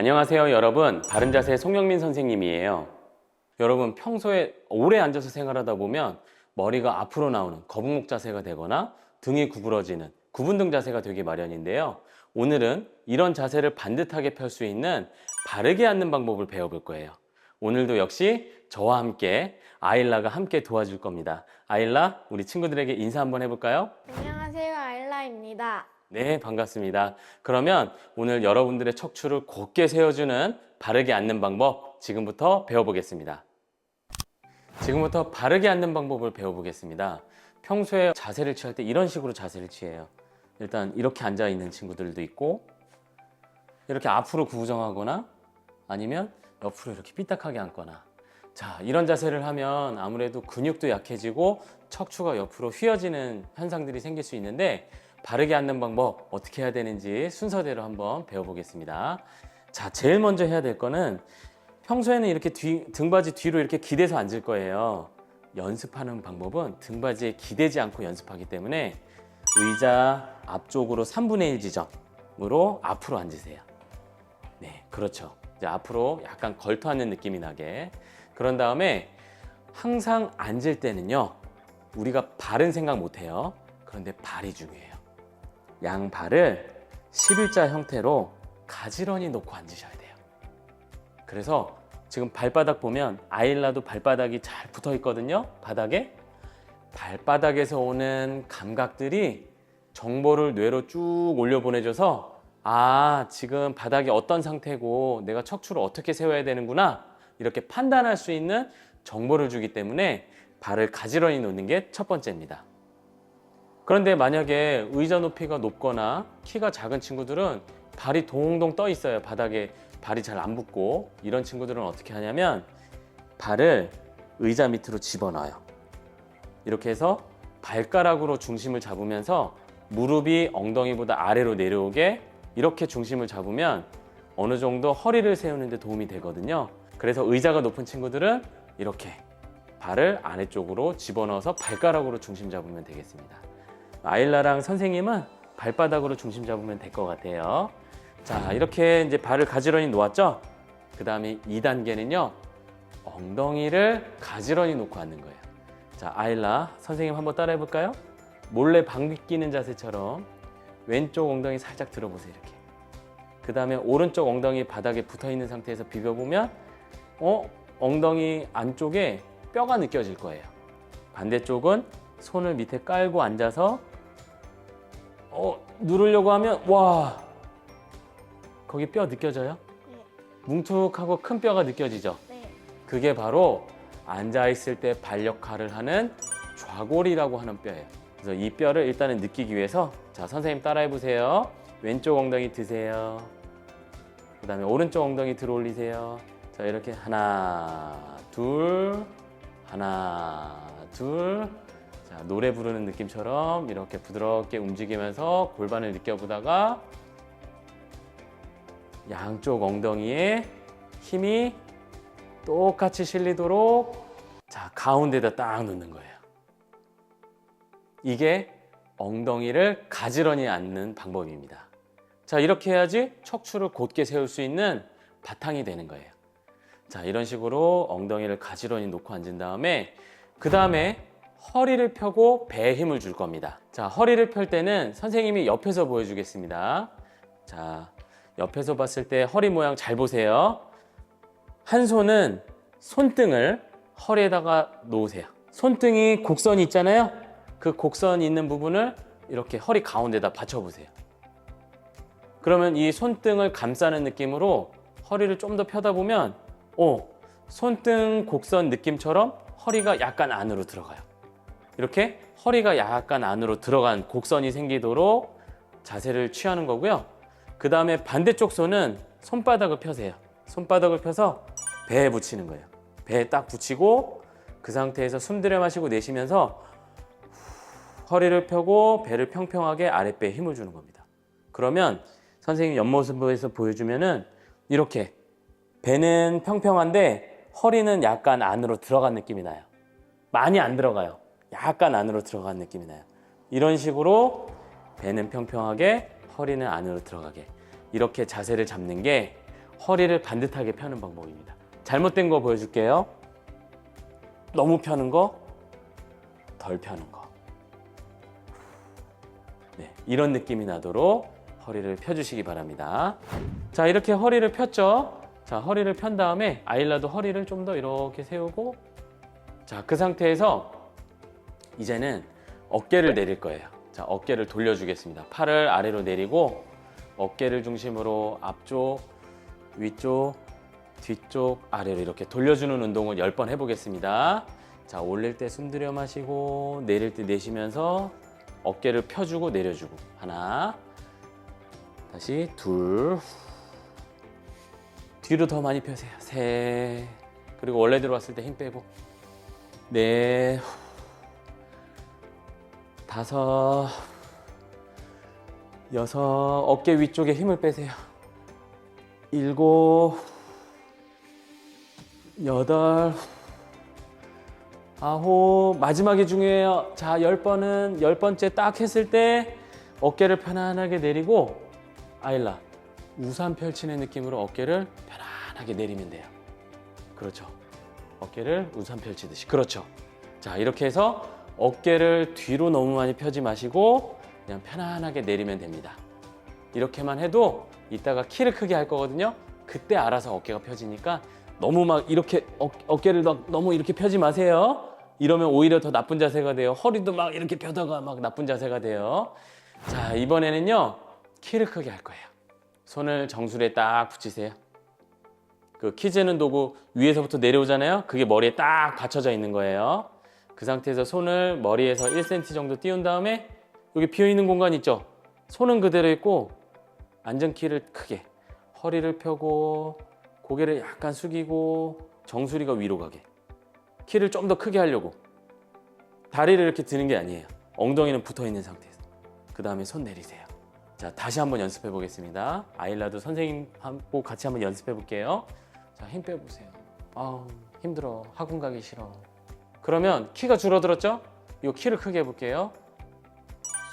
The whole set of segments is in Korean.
안녕하세요, 여러분. 바른자세 송영민 선생님이에요. 여러분, 평소에 오래 앉아서 생활하다 보면 머리가 앞으로 나오는 거북목 자세가 되거나 등이 구부러지는 구분등 자세가 되기 마련인데요. 오늘은 이런 자세를 반듯하게 펼 수 있는 바르게 앉는 방법을 배워볼 거예요. 오늘도 역시 저와 함께 아일라가 함께 도와줄 겁니다. 아일라, 우리 친구들에게 인사 한번 해볼까요? 안녕하세요, 아일라입니다. 네, 반갑습니다. 그러면 오늘 여러분들의 척추를 곧게 세워주는 바르게 앉는 방법 지금부터 배워보겠습니다. 지금부터 바르게 앉는 방법을 배워보겠습니다. 평소에 자세를 취할 때 이런 식으로 자세를 취해요. 일단 이렇게 앉아 있는 친구들도 있고 이렇게 앞으로 구부정하거나 아니면 옆으로 이렇게 삐딱하게 앉거나 자 이런 자세를 하면 아무래도 근육도 약해지고 척추가 옆으로 휘어지는 현상들이 생길 수 있는데 바르게 앉는 방법 어떻게 해야 되는지 순서대로 한번 배워보겠습니다. 자 제일 먼저 해야 될 거는 평소에는 이렇게 뒤, 등받이 뒤로 이렇게 기대서 앉을 거예요. 연습하는 방법은 등받이에 기대지 않고 연습하기 때문에 의자 앞쪽으로 3분의 1 지점으로 앞으로 앉으세요. 네, 그렇죠. 이제 앞으로 약간 걸터 앉는 느낌이 나게. 그런 다음에 항상 앉을 때는요, 우리가 발은 생각 못 해요. 그런데 발이 중요해요. 양발을 11자 형태로 가지런히 놓고 앉으셔야 돼요. 그래서 지금 발바닥 보면 아일라도 발바닥이 잘 붙어 있거든요. 바닥에. 발바닥에서 오는 감각들이 정보를 뇌로 쭉 올려 보내줘서 아, 지금 바닥이 어떤 상태고 내가 척추를 어떻게 세워야 되는구나. 이렇게 판단할 수 있는 정보를 주기 때문에 발을 가지런히 놓는 게 첫 번째입니다. 그런데 만약에 의자 높이가 높거나 키가 작은 친구들은 발이 동동 떠 있어요. 바닥에 발이 잘 안 붙고 이런 친구들은 어떻게 하냐면 발을 의자 밑으로 집어넣어요. 이렇게 해서 발가락으로 중심을 잡으면서 무릎이 엉덩이보다 아래로 내려오게 이렇게 중심을 잡으면 어느 정도 허리를 세우는 데 도움이 되거든요. 그래서 의자가 높은 친구들은 이렇게 발을 아래쪽으로 집어넣어서 발가락으로 중심 잡으면 되겠습니다. 아일라랑 선생님은 발바닥으로 중심 잡으면 될 것 같아요. 자, 이렇게 이제 발을 가지런히 놓았죠? 그 다음에 2단계는요, 엉덩이를 가지런히 놓고 앉는 거예요. 자, 아일라, 선생님 한번 따라 해 볼까요? 몰래 방귀 끼는 자세처럼 왼쪽 엉덩이 살짝 들어보세요, 이렇게. 그 다음에 오른쪽 엉덩이 바닥에 붙어 있는 상태에서 비벼보면, 어? 엉덩이 안쪽에 뼈가 느껴질 거예요. 반대쪽은 손을 밑에 깔고 앉아서, 어, 누르려고 하면, 와, 거기 뼈 느껴져요? 네. 뭉툭하고 큰 뼈가 느껴지죠? 네. 그게 바로 앉아 있을 때발 역할을 하는 좌골이라고 하는 뼈예요. 그래서 이 뼈를 일단은 느끼기 위해서 자 선생님 따라해 보세요. 왼쪽 엉덩이 드세요. 그다음에 오른쪽 엉덩이 들어 올리세요. 자 이렇게 하나 둘 하나 둘. 자 노래 부르는 느낌처럼 이렇게 부드럽게 움직이면서 골반을 느껴보다가 양쪽 엉덩이에 힘이 똑같이 실리도록 자 가운데다 딱 놓는 거예요. 이게 엉덩이를 가지런히 앉는 방법입니다. 자 이렇게 해야지 척추를 곧게 세울 수 있는 바탕이 되는 거예요. 자 이런 식으로 엉덩이를 가지런히 놓고 앉은 다음에 그 다음에 허리를 펴고 배에 힘을 줄 겁니다. 자 허리를 펼 때는 선생님이 옆에서 보여주겠습니다. 자 옆에서 봤을 때 허리 모양 잘 보세요. 한 손은 손등을 허리에다가 놓으세요. 손등이 곡선이 있잖아요. 그 곡선 있는 부분을 이렇게 허리 가운데다 받쳐보세요. 그러면 이 손등을 감싸는 느낌으로 허리를 좀 더 펴다 보면, 오, 손등 곡선 느낌처럼 허리가 약간 안으로 들어가요. 이렇게 허리가 약간 안으로 들어간 곡선이 생기도록 자세를 취하는 거고요. 그 다음에 반대쪽 손은 손바닥을 펴세요. 손바닥을 펴서 배에 붙이는 거예요. 배에 딱 붙이고 그 상태에서 숨 들여 마시고 내쉬면서 허리를 펴고 배를 평평하게 아랫배에 힘을 주는 겁니다. 그러면 선생님 옆모습에서 보여주면은 이렇게 배는 평평한데 허리는 약간 안으로 들어간 느낌이 나요. 많이 안 들어가요. 약간 안으로 들어간 느낌이 나요. 이런 식으로 배는 평평하게 허리는 안으로 들어가게 이렇게 자세를 잡는 게 허리를 반듯하게 펴는 방법입니다. 잘못된 거 보여줄게요. 너무 펴는 거, 덜 펴는 거. 네, 이런 느낌이 나도록 허리를 펴주시기 바랍니다. 자, 이렇게 허리를 폈죠? 자, 허리를 편 다음에 아일라도 허리를 좀 더 이렇게 세우고 자, 그 상태에서 이제는 어깨를 내릴 거예요. 자, 어깨를 돌려주겠습니다. 팔을 아래로 내리고 어깨를 중심으로 앞쪽, 위쪽, 뒤쪽, 아래로 이렇게 돌려주는 운동을 10번 해보겠습니다. 자, 올릴 때 숨 들여 마시고 내릴 때 내쉬면서 어깨를 펴주고 내려주고 하나 다시 둘 뒤로 더 많이 펴세요 셋 그리고 원래대로 왔을 때 힘 빼고 넷 다섯 여섯 어깨 위쪽에 힘을 빼세요 일곱 여덟 아홉 마지막이 중요해요. 자, 열 번은 열 번째 딱 했을 때 어깨를 편안하게 내리고 아일라 우산 펼치는 느낌으로 어깨를 편안하게 내리면 돼요. 그렇죠. 어깨를 우산 펼치듯이. 그렇죠. 자, 이렇게 해서 어깨를 뒤로 너무 많이 펴지 마시고 그냥 편안하게 내리면 됩니다. 이렇게만 해도 이따가 키를 크게 할 거거든요. 그때 알아서 어깨가 펴지니까 너무 막 이렇게 어, 어깨를 막 너무 이렇게 펴지 마세요. 이러면 오히려 더 나쁜 자세가 돼요. 허리도 막 이렇게 펴다가 막 나쁜 자세가 돼요. 자, 이번에는요. 키를 크게 할 거예요. 손을 정수리에 딱 붙이세요. 그 키재는 도구 위에서부터 내려오잖아요. 그게 머리에 딱 받쳐져 있는 거예요. 그 상태에서 손을 머리에서 1cm 정도 띄운 다음에 여기 비어 있는 공간 있죠? 손은 그대로 있고 안전 키를 크게 허리를 펴고 고개를 약간 숙이고 정수리가 위로 가게. 키를 좀 더 크게 하려고. 다리를 이렇게 드는 게 아니에요. 엉덩이는 붙어 있는 상태에서. 그 다음에 손 내리세요. 자 다시 한번 연습해 보겠습니다. 아일라도 선생님하고 같이 한번 연습해 볼게요. 자힘 빼보세요. 아우 힘들어. 학원 가기 싫어 그러면 키가 줄어들었죠? 이 키를 크게 해볼게요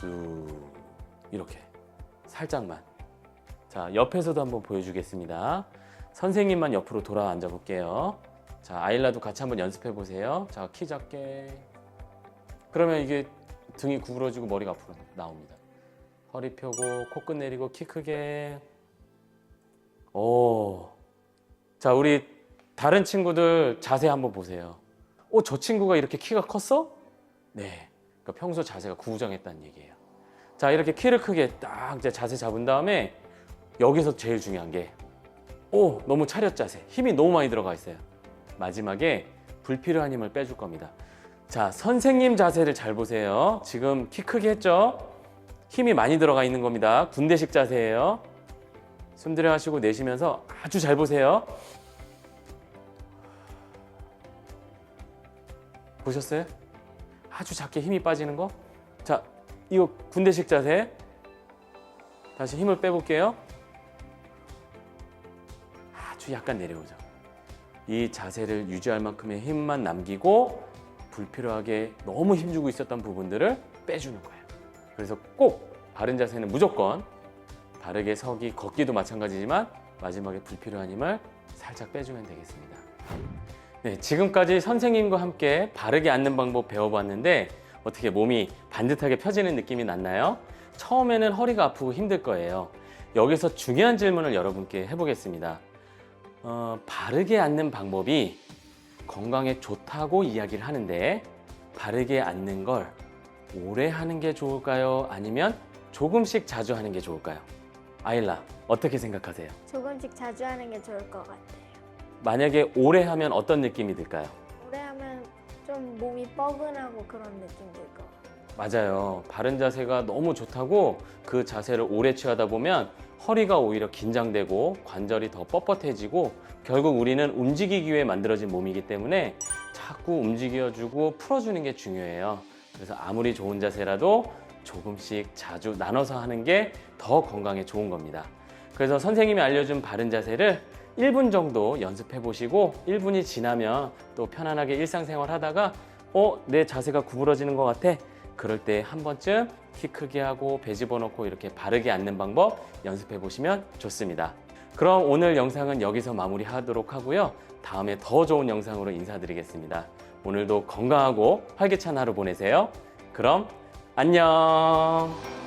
쑥 이렇게 살짝만 자 옆에서도 한번 보여주겠습니다 선생님만 옆으로 돌아 앉아 볼게요. 자, 아일라도 같이 한번 연습해 보세요. 자, 키 작게. 그러면 이게 등이 구부러지고 머리가 앞으로 나옵니다. 허리 펴고 코끝 내리고 키 크게. 오. 자, 우리 다른 친구들 자세 한번 보세요. 어, 저 친구가 이렇게 키가 컸어? 네. 그러니까 평소 자세가 구부정했다는 얘기예요. 자, 이렇게 키를 크게 딱 이제 자세 잡은 다음에 여기서 제일 중요한 게 오, 너무 차렷 자세. 힘이 너무 많이 들어가 있어요. 마지막에 불필요한 힘을 빼줄 겁니다. 자, 선생님 자세를 잘 보세요. 지금 키 크게 했죠? 힘이 많이 들어가 있는 겁니다. 군대식 자세예요. 숨 들여 하시고 내쉬면서 아주 잘 보세요. 보셨어요? 아주 작게 힘이 빠지는 거? 자, 이거 군대식 자세. 다시 힘을 빼볼게요. 아주 약간 내려오죠. 이 자세를 유지할 만큼의 힘만 남기고 불필요하게 너무 힘주고 있었던 부분들을 빼주는 거예요. 그래서 꼭 바른 자세는 무조건 바르게 서기, 걷기도 마찬가지지만 마지막에 불필요한 힘을 살짝 빼주면 되겠습니다. 네, 지금까지 선생님과 함께 바르게 앉는 방법 배워봤는데 어떻게 몸이 반듯하게 펴지는 느낌이 났나요? 처음에는 허리가 아프고 힘들 거예요. 여기서 중요한 질문을 여러분께 해보겠습니다. 어, 바르게 앉는 방법이 건강에 좋다고 이야기를 하는데 바르게 앉는 걸 오래 하는 게 좋을까요? 아니면 조금씩 자주 하는 게 좋을까요? 아일라 어떻게 생각하세요? 조금씩 자주 하는 게 좋을 것 같아요. 만약에 오래 하면 어떤 느낌이 들까요? 오래 하면 좀 몸이 뻐근하고 그런 느낌 들 것 같아요. 맞아요. 바른 자세가 너무 좋다고 그 자세를 오래 취하다 보면 허리가 오히려 긴장되고 관절이 더 뻣뻣해지고 결국 우리는 움직이기 위해 만들어진 몸이기 때문에 자꾸 움직여주고 풀어주는 게 중요해요. 그래서 아무리 좋은 자세라도 조금씩 자주 나눠서 하는 게 더 건강에 좋은 겁니다. 그래서 선생님이 알려준 바른 자세를 1분 정도 연습해 보시고 1분이 지나면 또 편안하게 일상생활 하다가 어, 내 자세가 구부러지는 것 같아. 그럴 때 한 번쯤 키 크게 하고 배 집어넣고 이렇게 바르게 앉는 방법 연습해 보시면 좋습니다. 그럼 오늘 영상은 여기서 마무리하도록 하고요. 다음에 더 좋은 영상으로 인사드리겠습니다. 오늘도 건강하고 활기찬 하루 보내세요. 그럼 안녕.